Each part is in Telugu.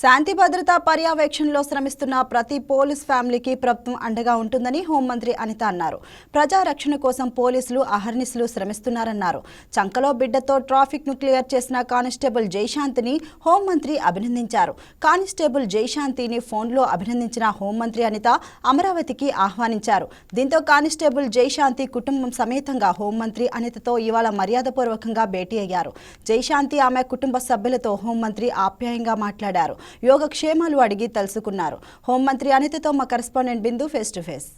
శాంతి భద్రత పర్యవేక్షణలో శ్రమిస్తున్న ప్రతి పోలీస్ ఫ్యామిలీకి ప్రభుత్వం అండగా ఉంటుందని హోంమంత్రి అనిత అన్నారు. ప్రజా రక్షణ కోసం పోలీసులు అహర్నిశలు శ్రమిస్తున్నారన్నారు. చంకలో బిడ్డతో ట్రాఫిక్ను క్లియర్ చేసిన కానిస్టేబుల్ జైశాంతిని హోంమంత్రి అభినందించారు. కానిస్టేబుల్ జైశాంతిని ఫోన్లో అభినందించిన హోంమంత్రి అనిత అమరావతికి ఆహ్వానించారు. దీంతో కానిస్టేబుల్ జైశాంతి కుటుంబం సమేతంగా హోంమంత్రి అనితతో ఇవాళ మర్యాదపూర్వకంగా భేటీ అయ్యారు. జైశాంతి ఆమె కుటుంబ సభ్యులతో హోంమంత్రి ఆప్యాయంగా మాట్లాడారు. యోగక్షేమాలు అడిగి తెలుసుకున్నారు. హోంమంత్రి అనితతో మా correspondent Bindu face to face.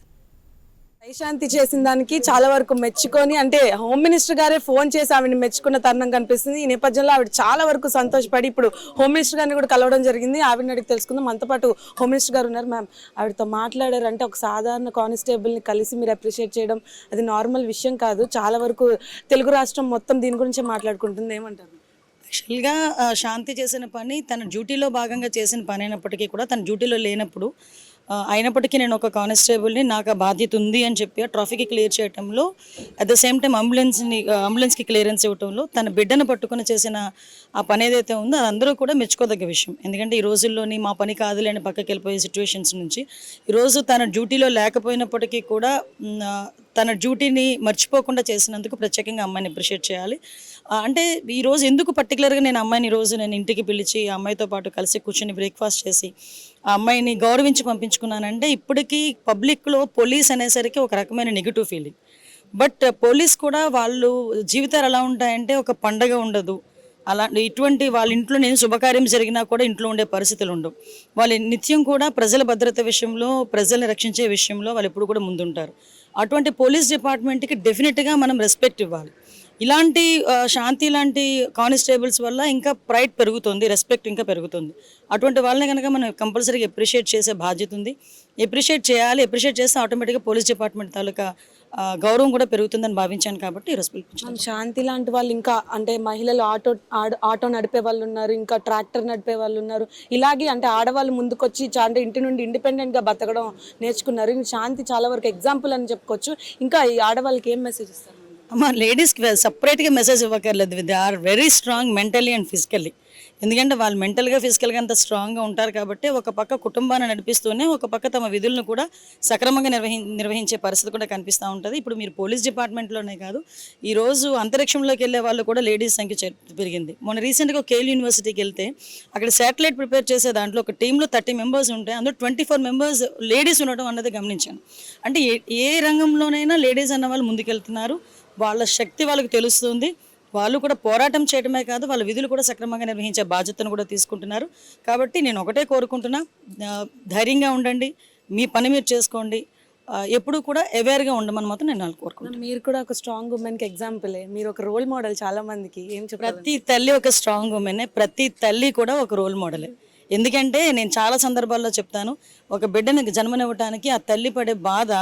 వైశాంతి చేసిన దానికి చాలా వరకు మెచ్చుకొని అంటే హోమ్ మినిస్టర్ గారే ఫోన్ చేసి ఆవిడని మెచ్చుకున్న తరుణం కనిపిస్తుంది. ఈ నేపథ్యంలో ఆవిడ చాలా వరకు సంతోషపడి ఇప్పుడు హోమ్ మినిస్టర్ గారిని కూడా కలవడం జరిగింది. ఆవిడని అడిగి తెలుసుకుందాం. మనతో పాటు హోమ్ మినిస్టర్ గారు ఉన్నారు మ్యామ్. ఆవిడతో మాట్లాడారంటే ఒక సాధారణ కానిస్టేబుల్ని కలిసి మీరు అప్రిషియేట్ చేయడం అది నార్మల్ విషయం కాదు. చాలా వరకు తెలుగు రాష్ట్రం మొత్తం దీని గురించి మాట్లాడుకుంటుంది. ఏమంటారు? యాక్చువల్గా శాంతి చేసిన పని తన డ్యూటీలో భాగంగా చేసిన పని అయినప్పటికీ కూడా తన డ్యూటీలో లేనప్పుడు అయినప్పటికీ నేను ఒక కానిస్టేబుల్ని నాకు ఆ బాధ్యత ఉంది అని చెప్పి ఆ క్లియర్ చేయడంలో అట్ ద సేమ్ టైం అంబులెన్స్ని అంబులెన్స్కి క్లియరెన్స్ ఇవ్వటంలో తన బిడ్డను పట్టుకుని చేసిన ఆ పని ఏదైతే ఉందో అది అందరూ కూడా మెచ్చుకోదగ్గ విషయం. ఎందుకంటే ఈ రోజుల్లోని మా పని కాదులేని పక్కకి వెళ్ళిపోయే సిచ్యువేషన్స్ నుంచి ఈరోజు తన డ్యూటీలో లేకపోయినప్పటికీ కూడా తన డ్యూటీని మర్చిపోకుండా చేసినందుకు ప్రత్యేకంగా అమ్మాయిని అప్రిషియేట్ చేయాలి. అంటే ఈరోజు ఎందుకు పర్టికులర్గా నేను అమ్మాయిని ఈరోజు రోజు నేను ఇంటికి పిలిచి ఆ అమ్మాయితో పాటు కలిసి కూర్చొని బ్రేక్ఫాస్ట్ చేసి ఆ అమ్మాయిని గౌరవించి పంపించుకున్నానంటే ఇప్పటికీ పబ్లిక్లో పోలీస్ అనేసరికి ఒక రకమైన నెగిటివ్ ఫీలింగ్ బట్ పోలీస్ కూడా వాళ్ళు జీవితాలు ఎలా ఉంటాయంటే ఒక పండగ ఉండదు. అలా ఇటువంటి వాళ్ళ ఇంట్లో నేను శుభకార్యం జరిగినా కూడా ఇంట్లో ఉండే పరిస్థితులు ఉండవు. వాళ్ళు నిత్యం కూడా ప్రజల భద్రత విషయంలో ప్రజల్ని రక్షించే విషయంలో వాళ్ళు ఎప్పుడు కూడా ముందుంటారు. అటువంటి పోలీస్ డిపార్ట్మెంట్కి డెఫినెట్గా మనం రెస్పెక్ట్ ఇవ్వాలి. ఇలాంటి శాంతి లాంటి కానిస్టేబుల్స్ వల్ల ఇంకా ప్రైడ్ పెరుగుతుంది రెస్పెక్ట్ ఇంకా పెరుగుతుంది. అటువంటి వాళ్ళని కనుక మనం కంపల్సరీగా ఎప్రిషియేట్ చేసే బాధ్యత ఉంది. ఎప్రిషియేట్ చేయాలి ఎప్రిషియేట్ చేస్తే ఆటోమేటిక్గా పోలీస్ డిపార్ట్మెంట్ తాలూకా గౌరవం కూడా పెరుగుతుందని భావించాను కాబట్టి ఈరోజు పిలిపించాను శాంతి లాంటి వాళ్ళు ఇంకా అంటే మహిళలు ఆటో ఆడ- ఆటో నడిపే వాళ్ళు ఉన్నారు ఇంకా ట్రాక్టర్ నడిపే వాళ్ళు ఉన్నారు. ఇలాగే అంటే ఆడవాళ్ళు ముందుకొచ్చి అంటే ఇంటి నుండి ఇండిపెండెంట్గా బతకడం నేర్చుకున్నారు. శాంతి చాలా వరకు ఎగ్జాంపుల్ అని చెప్పుకోవచ్చు. ఇంకా ఈ ఆడవాళ్ళకి ఏం మెసేజ్ ఇస్తారు? అమ్మ లేడీస్కి సపరేట్గా message ఇవ్వక్కర్లేదు they are very strong mentally and physically ఎందుకంటే వాళ్ళు మెంటల్గా ఫిజికల్గా అంత స్ట్రాంగ్గా ఉంటారు కాబట్టి ఒక పక్క కుటుంబాన్ని నడిపిస్తూనే ఒక పక్క తమ విధులను కూడా సక్రమంగా నిర్వహి నిర్వహించే పరిస్థితి కూడా కనిపిస్తూ ఉంటుంది. ఇప్పుడు మీరు పోలీస్ డిపార్ట్మెంట్లోనే కాదు ఈరోజు అంతరిక్షంలోకి వెళ్ళే వాళ్ళు కూడా లేడీస్ సంఖ్య చె- పెరిగింది. మొన్న రీసెంట్గా కేల్ యూనివర్సిటీకి వెళ్తే అక్కడ శాటిలైట్ ప్రిపేర్ చేసే దాంట్లో ఒక టీంలో థర్టీ మెంబర్స్ ఉంటే అందులో ట్వంటీ ఫోర్ మెంబర్స్ లేడీస్ ఉండడం అన్నది గమనించాను. అంటే ఏ ఏ రంగంలోనైనా లేడీస్ అన్న వాళ్ళు ముందుకెళ్తున్నారు. వాళ్ళ శక్తి వాళ్ళకి తెలుస్తుంది. వాళ్ళు కూడా పోరాటం చేయడమే కాదు వాళ్ళ విధులు కూడా సక్రమంగా నిర్వహించే బాధ్యతను కూడా తీసుకుంటున్నారు. కాబట్టి నేను ఒకటే కోరుకుంటున్నా ధైర్యంగా ఉండండి మీ పని మీరు చేసుకోండి ఎప్పుడూ కూడా అవేర్గా ఉండమని మాత్రం నేను వాళ్ళు కోరుకుంటున్నాను మీరు కూడా ఒక స్ట్రాంగ్ ఉమెన్కి ఎగ్జాంపులే మీరు ఒక రోల్ మోడల్ చాలా మందికి ఏం చెప్పారు ప్రతి తల్లి ఒక స్ట్రాంగ్ ఉమెనే ప్రతి తల్లి కూడా ఒక రోల్ మోడలే ఎందుకంటే నేను చాలా సందర్భాల్లో చెప్తాను ఒక బిడ్డని జన్మనివ్వటానికి ఆ తల్లి పడే బాధ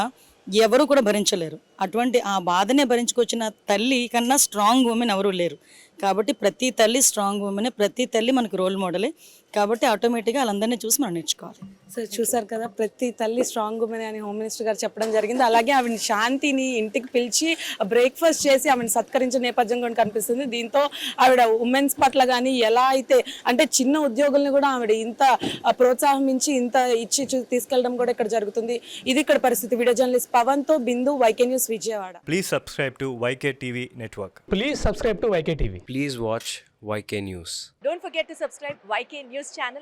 ఎవరు కూడా భరించలేరు. అటువంటి ఆ బాధనే భరించుకొచ్చిన తల్లి కన్నా స్ట్రాంగ్ ఉమెన్ ఎవరూ లేరు. కాబట్టి ప్రతి తల్లి స్ట్రాంగ్ ఉమెనే ప్రతి తల్లి మనకు రోల్ మోడలే కాబట్టి ఆటోమేటిక్గా వాళ్ళందరినీ చూసి మనం నేర్చుకోవాలి. సో చూసారు కదా ప్రతి తల్లి స్ట్రాంగ్ ఉమెన్ అని హోమ్ మినిస్టర్ గారు చెప్పడం జరిగింది. అలాగే ఆవిడ శాంతిని ఇంటికి పిలిచి బ్రేక్ఫాస్ట్ చేసి ఆవిడ సత్కరించిన నేపథ్యం కూడా కనిపిస్తుంది. దీంతో ఆవిడ ఉమెన్స్ పట్ల కానీ ఎలా అయితే అంటే చిన్న ఉద్యోగుల్ని కూడా ఆవిడ ఇంత ప్రోత్సాహించి ఇంత ఇచ్చి చూ- తీసుకెళ్ళడం కూడా ఇక్కడ జరుగుతుంది. ఇది ఇక్కడ పరిస్థితి. Video journalist పవన్తో Bindu YK news Vijayawada Please subscribe to YK TV Network. Please subscribe to YK TV. Please watch YK News. Don't forget to subscribe YK News channel